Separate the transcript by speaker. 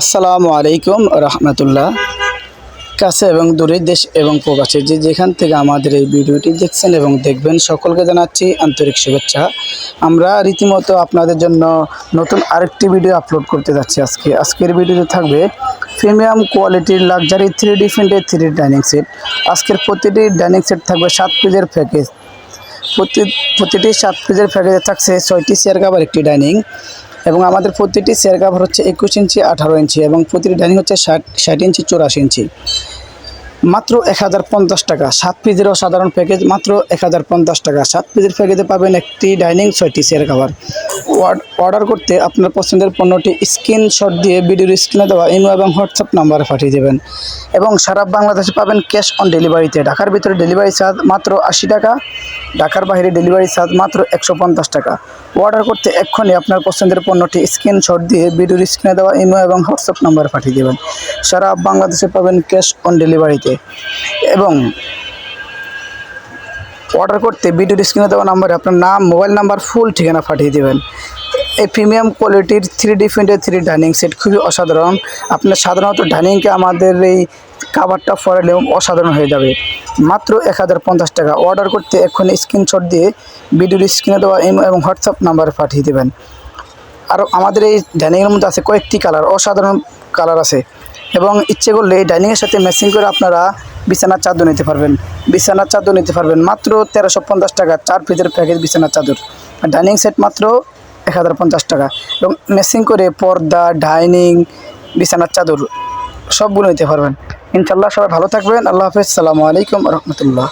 Speaker 1: আসসালামু আলাইকুম রহমতুল্লাহ। কাছে এবং দূরে দেশ এবং প্রবাসে যে যেখান থেকে আমাদের এই ভিডিওটি দেখছেন এবং দেখবেন সকলকে জানাচ্ছি আন্তরিক শুভেচ্ছা। আমরা রীতিমতো আপনাদের জন্য নতুন আরেকটি ভিডিও আপলোড করতে যাচ্ছি আজকে। আজকের ভিডিওতে থাকবে প্রিমিয়াম কোয়ালিটির luxury three D three dining set আজকের প্রতিটি ডাইনিং সেট থাকবে সাত পিসের প্যাকেজ প্রতি প্রতিটি সাত পিসের প্যাকেজে থাকছে ছয়টি চেয়ার কাভার একটি ডাইনিং এবং আমাদের প্রতিটি চেয়ার কাভার হচ্ছে একুশ ইঞ্চি, আঠারো ইঞ্চি এবং প্রতিটি ডাইনিং হচ্ছে ষাট ষাট ইঞ্চি, চৌরাশি ইঞ্চি। মাত্র এক হাজার পঞ্চাশ টাকা। সাত পিসেরও সাধারণ প্যাকেজ মাত্র এক হাজার পঞ্চাশ টাকা। সাত পিসের প্যাকেজে পাবেন একটি ডাইনিং ছয়টি চেয়ার কাভার অর্ডার করতে আপনার পছন্দের পণ্যটি স্ক্রিনশট দিয়ে ভিডিওর স্ক্রিনে দেওয়া ইমো এবং হোয়াটসঅ্যাপ নাম্বারে পাঠিয়ে দেবেন। এবং সারা বাংলাদেশে পাবেন ক্যাশ অন ডেলিভারিতে ঢাকার ভিতরে ডেলিভারি চার্জ মাত্র আশি টাকা, ঢাকার বাইরে ডেলিভারি চার্জ মাত্র একশো পঞ্চাশ টাকা। অর্ডার করতে এক্ষুনি আপনার পছন্দের পণ্যটি স্ক্রিনশট দিয়ে ভিডিওর স্ক্রিনে দেওয়া ইমো এবং হোয়াটসঅ্যাপ নাম্বারে পাঠিয়ে দেবেন। সারা বাংলাদেশে পাবেন ক্যাশ অন ডেলিভারিতে। এবং অর্ডার করতে ভিডিওর স্ক্রিনে দেওয়া নাম্বারে আপনার নাম, মোবাইল নাম্বার, ফুল ঠিকানা পাঠিয়ে দেবেন। এই প্রিমিয়াম কোয়ালিটির three D three dining set খুবই অসাধারণ। আপনার সাধারণত ডাইনিংকে আমাদের এই কাভারটা ফরালে অসাধারণ হয়ে যাবে। মাত্র এক হাজার পঞ্চাশ টাকা। অর্ডার করতে এক্ষুনি স্ক্রিনশট দিয়ে ভিডিওর স্ক্রিনে দেওয়া এবং হোয়াটসঅ্যাপ নাম্বারে পাঠিয়ে দেবেন। আর আমাদের এই ডাইনিংয়ের মধ্যে আছে কয়েকটি কালার অসাধারণ কালার আছে। এবং ইচ্ছে করলে ডাইনিংয়ের সাথে ম্যাচিং করে আপনারা বিছানার চাদর নিতে পারবেন। বিছানার চাদর নিতে পারবেন মাত্র তেরোশো পঞ্চাশ টাকা, চার পিসের প্যাকেজ বিছানার চাদর। ডাইনিং সেট মাত্র এক হাজার পঞ্চাশ টাকা। এবং ম্যাচিং করে পর্দা, ডাইনিং, বিছানার চাদর সবগুলো নিতে পারবেন। ইনশাল্লাহ সবাই ভালো থাকবেন। আল্লাহ হাফেজ। সালামু আলাইকুম রহমতুল্লাহ।